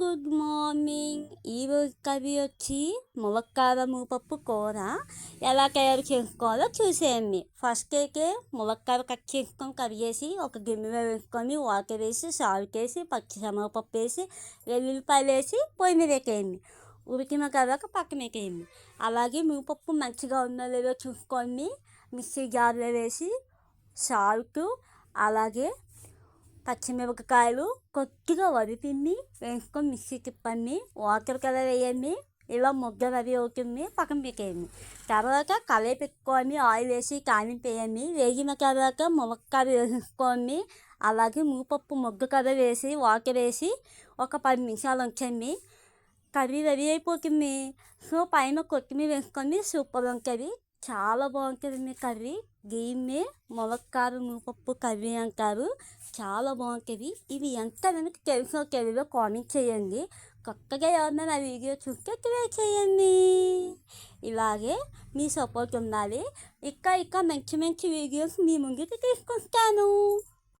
Good morning ఈరోజు curry వచ్చి ములక్కారము మూపప్పు కూర. ఎలా తయారు చేసుకోవాలో చూసేయండి. ఫస్ట్ అయితే ములక్కాడ కట్ చేసుకొని కట్ చేసి ఒక గిన్నెలో వేసుకొని వాటర్ వేసి సాల్ట్ వేసి పచ్చి శనగపప్పు వేసి వెల్లుల్లిపాయలు వేసి పొయ్యి మీద ఎక్కేయండి. ఉడికిన తర్వాత పక్కన ఎక్కేయండి. అలాగే మూపప్పు మంచిగా ఉందో లేదో చూసుకొని మిక్సీ జార్లో వేసి సాల్ట్ అలాగే పచ్చిమిరపకాయలు కొద్దిగా వరిపిండి వేసుకొని మిక్సీ తిప్పండి. వాటర్ కలర్ వేయండి. ఇలా ముద్ద రెడీ అవుతుంది. పక్కన పెట్టేయండి. తర్వాత కలే పెట్టుకొని ఆయిల్ వేసి కానీ పేయండి వేగిన తర్వాత మునక్కాయ వేసుకొని అలాగే మూపప్పు ముగ్గ కర్ర వేసి వాటర్ వేసి ఒక పది నిమిషాలు ఉంచండి. కర్రీ రెడీ అయిపోతుంది. సో పైన కొత్తిమీర వేసుకొని సూపర్ ఉంటుంది. చాలా బాగుంటుంది కర్రీ. దీన్ని ములక్కారు నూపప్పు కర్రీ అంటారు. చాలా బాగుంటుంది. ఇవి ఎంత మనకి తెలుసో తెలివిలో కామెంట్ చేయండి. కొత్తగా ఎవరైనా నా వీడియో చూస్తే క్రియేట్ చేయండి. ఇలాగే మీ సపోర్ట్ ఉండాలి. ఇంకా ఇంకా మంచి మంచి వీడియోస్ మీ ముందుకు తీసుకొస్తాను.